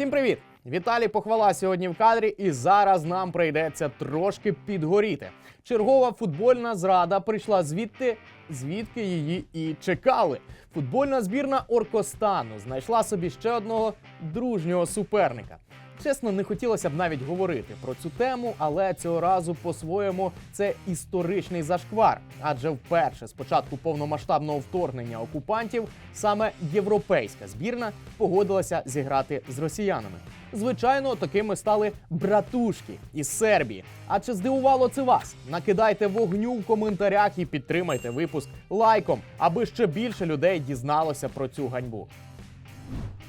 Всім привіт! Віталій Похвала сьогодні в кадрі, і зараз нам прийдеться трошки підгоріти. Чергова футбольна зрада прийшла звідти, звідки її і чекали. Футбольна збірна Оркостану знайшла собі ще одного дружнього суперника. Чесно, не хотілося б навіть говорити про цю тему, але цього разу по-своєму це історичний зашквар. Адже вперше з початку повномасштабного вторгнення окупантів саме європейська збірна погодилася зіграти з росіянами. Звичайно, такими стали братушки із Сербії. А чи здивувало це вас? Накидайте вогню в коментарях і підтримайте випуск лайком, аби ще більше людей дізналося про цю ганьбу.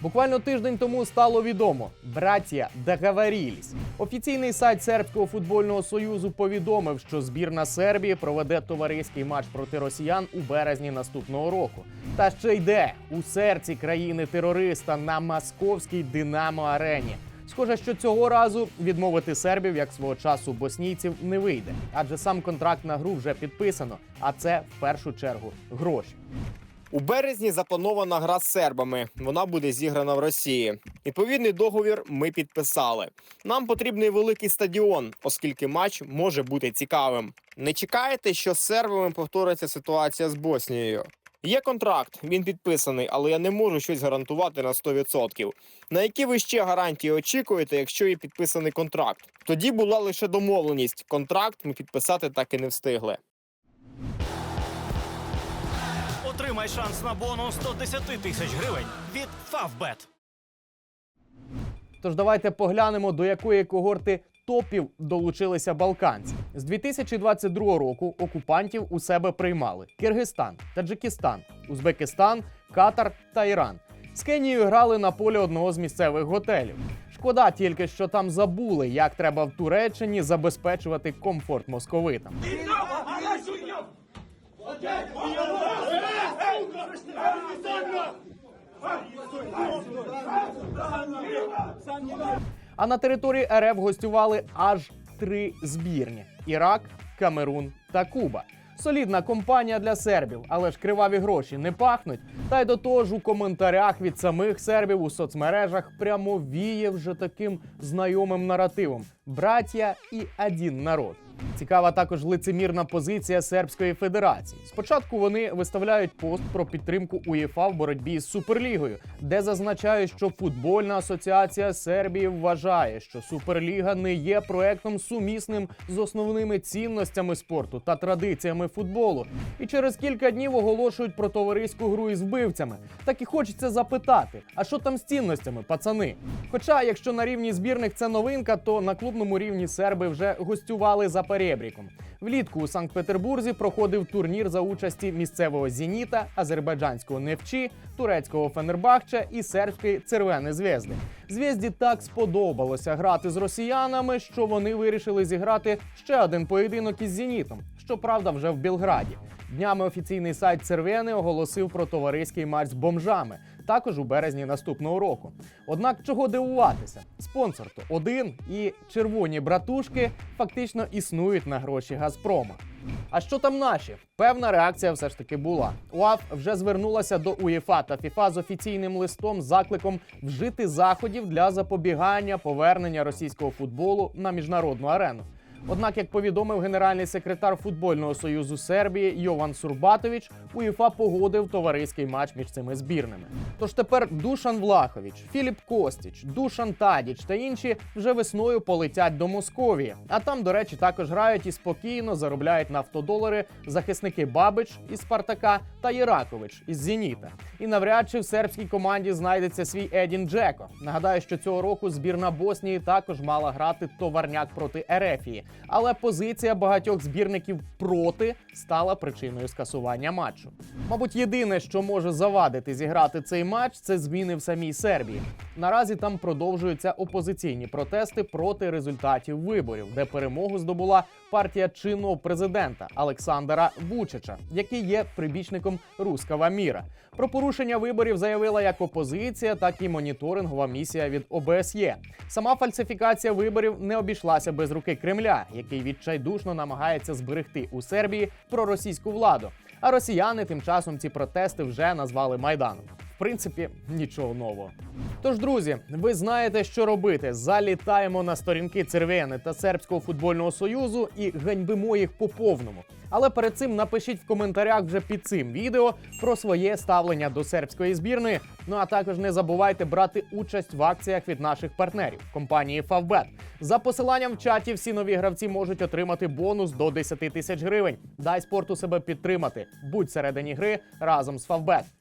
Буквально тиждень тому стало відомо, браття договорились. Офіційний сайт сербського футбольного союзу повідомив, що збірна Сербії проведе товариський матч проти росіян у березні наступного року. Та ще йде у серці країни терориста на московській Динамо Арені. Схоже, що цього разу відмовити сербів, як свого часу боснійців, не вийде, адже сам контракт на гру вже підписано. А це в першу чергу гроші. У березні запланована гра з сербами. Вона буде зіграна в Росії. Відповідний договір ми підписали. Нам потрібний великий стадіон, оскільки матч може бути цікавим. Не чекаєте, що з сербами повториться ситуація з Боснією. Є контракт, він підписаний, але я не можу щось гарантувати на 100%. На які ви ще гарантії очікуєте, якщо є підписаний контракт? Тоді була лише домовленість. Контракт ми підписати так і не встигли. Отримай шанс на бонус 110 тисяч гривень від Favbet. Тож давайте поглянемо, до якої когорти топів долучилися балканці. З 2022 року окупантів у себе приймали Киргизстан, Таджикистан, Узбекистан, Катар та Іран. З Кенією грали на полі одного з місцевих готелів. Шкода тільки, що там забули, як треба в Туреччині забезпечувати комфорт московитам. А на території РФ гостювали аж три збірні: Ірак, Камерун та Куба. Солідна компанія для сербів, але ж криваві гроші не пахнуть. Та й до того ж у коментарях від самих сербів у соцмережах прямо віє вже таким знайомим наративом: браття і один народ. Цікава також лицемірна позиція Сербської Федерації. Спочатку вони виставляють пост про підтримку УЄФА в боротьбі з Суперлігою, де зазначають, що футбольна асоціація Сербії вважає, що Суперліга не є проектом сумісним з основними цінностями спорту та традиціями футболу. І через кілька днів оголошують про товариську гру із вбивцями. Так і хочеться запитати: а що там з цінностями, пацани? Хоча, якщо на рівні збірних це новинка, то на клубному рівні серби вже гостювали за перебріком. Влітку у Санкт-Петербурзі проходив турнір за участі місцевого Зеніта, азербайджанського Невчі, турецького фенербахча і сербської Цервени Звезди. Звезді так сподобалося грати з росіянами, що вони вирішили зіграти ще один поєдинок із Зенітом. Щоправда, вже в Білграді. Днями офіційний сайт Цервени оголосив про товариський матч з бомжами, також у березні наступного року. Однак чого дивуватися? Спонсор то один, і червоні братушки фактично існують на гроші Газпрома. А що там наші? Певна реакція все ж таки була. УАФ вже звернулася до УЄФА та ФІФА з офіційним листом з закликом вжити заходів для запобігання повернення російського футболу на міжнародну арену. Однак, як повідомив генеральний секретар футбольного союзу Сербії Йован Сурбатович, УЄФА погодив товариський матч між цими збірними. Тож тепер Душан Влахович, Філіп Костіч, Душан Тадіч та інші вже весною полетять до Московії. А там, до речі, також грають і спокійно заробляють нафтодолари захисники Бабич із Спартака та Єракович із Зеніта. І навряд чи в сербській команді знайдеться свій Едін Джеко. Нагадаю, що цього року збірна Боснії також мала грати товарняк проти Ерефії, але позиція багатьох збірників проти стала причиною скасування матчу. Мабуть, єдине, що може завадити зіграти цей матч, це зміни в самій Сербії. Наразі там продовжуються опозиційні протести проти результатів виборів, де перемогу здобула партія чинного президента Олександра Вучича, який є прибічником руского міра. Про порушення виборів заявила як опозиція, так і моніторингова місія від ОБСЄ. Сама фальсифікація виборів не обійшлася без руки Кремля, який відчайдушно намагається зберегти у Сербії проросійську владу. А росіяни тим часом ці протести вже назвали майданом. Принципі, нічого нового. Тож, друзі, ви знаєте, що робити. Залітаємо на сторінки Цервени та Сербського футбольного союзу і ганьбимо їх по повному. Але перед цим напишіть в коментарях вже під цим відео про своє ставлення до сербської збірної. Ну а також не забувайте брати участь в акціях від наших партнерів компанії Favbet. За посиланням в чаті всі нові гравці можуть отримати бонус до 10 тисяч гривень. Дай спорту себе підтримати. Будь всередині гри разом з Favbet.